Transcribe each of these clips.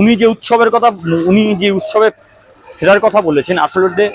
উনি যে উৎসবের কথা, উনি যে উৎসবে ফেরার কথা বলেছেন, আসলে যে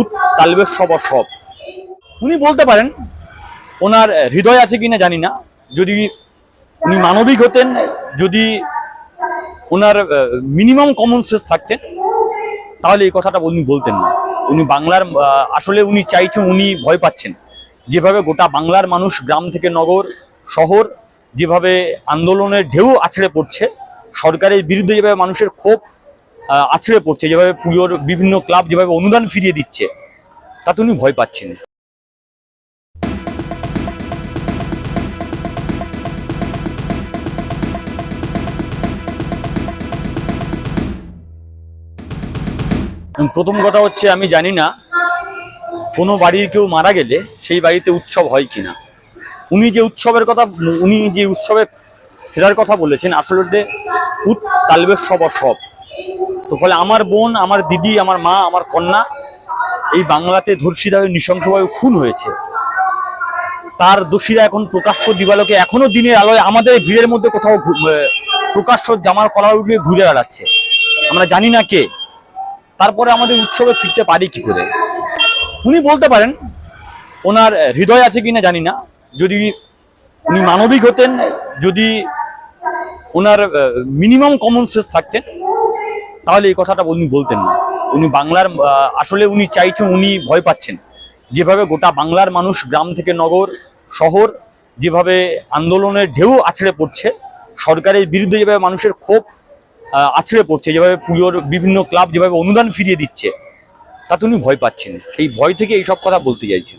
উৎ তালবের সব সব উনি বলতে পারেন, ওনার হৃদয় আছে কিনা জানি না। যদি উনি মানবিক হতেন, যদি ওনার মিনিমাম কমন সেন্স থাকতেন, তাহলে এই কথাটা উনি বলতেন না। উনি বাংলার আসলে উনি চাইছেন, উনি ভয় পাচ্ছেন। যেভাবে গোটা বাংলার মানুষ গ্রাম থেকে নগর, শহর, যেভাবে আন্দোলনের ঢেউ আছড়ে পড়ছে সরকারের বিরুদ্ধে যেভাবে মানুষের ক্ষোভ আছড়ে পড়ছে, যেভাবে পুজোর বিভিন্ন ক্লাব যেভাবে অনুদান ফিরিয়ে দিচ্ছে, তাতে উনি ভয় পাচ্ছেন। প্রথম কথা হচ্ছে, আমি জানি না কোনো বাড়ির কেউ মারা গেলে সেই বাড়িতে উৎসব হয় কিনা। উনি যে উৎসবের কথা, উনি যে উৎসবে ফেরার কথা বলেছেন, আসলে যে উৎ তালবের সব সব। তো ফলে আমার বোন, আমার দিদি, আমার মা, আমার কন্যা এই বাংলাতে ধর্ষিতা হয়ে নৃশংসভাবে খুন হয়েছে। তার দোষীরা এখন প্রকাশ্য দিবালোকে এখনও দিনের আলোয় আমাদের ভিড়ের মধ্যে কোথাও প্রকাশ্য জামার কলার উঠে ঘুরে বেড়াচ্ছে। আমরা জানি না কে। তারপরে আমাদের উৎসবে ফিরতে পারি কি করে? উনি বলতে পারেন, ওনার হৃদয় আছে কিনা জানি না। যদি উনি মানবিক হতেন, যদি ওনার মিনিমাম কমন সেন্স থাকতেন, তাহলে এই কথাটা উনি বলতেন না। উনি বাংলার আসলে উনি চাইছেন, উনি ভয় পাচ্ছেন। যেভাবে গোটা বাংলার মানুষ গ্রাম থেকে নগর, শহর, যেভাবে আন্দোলনের ঢেউ আছড়ে পড়ছে, সরকারের বিরুদ্ধে যেভাবে মানুষের ক্ষোভ আছড়ে পড়ছে, যেভাবে পুজোর বিভিন্ন ক্লাব যেভাবে অনুদান ফিরিয়ে দিচ্ছে, তাতে উনি ভয় পাচ্ছেন। সেই ভয় থেকে এইসব কথা বলতে চাইছেন।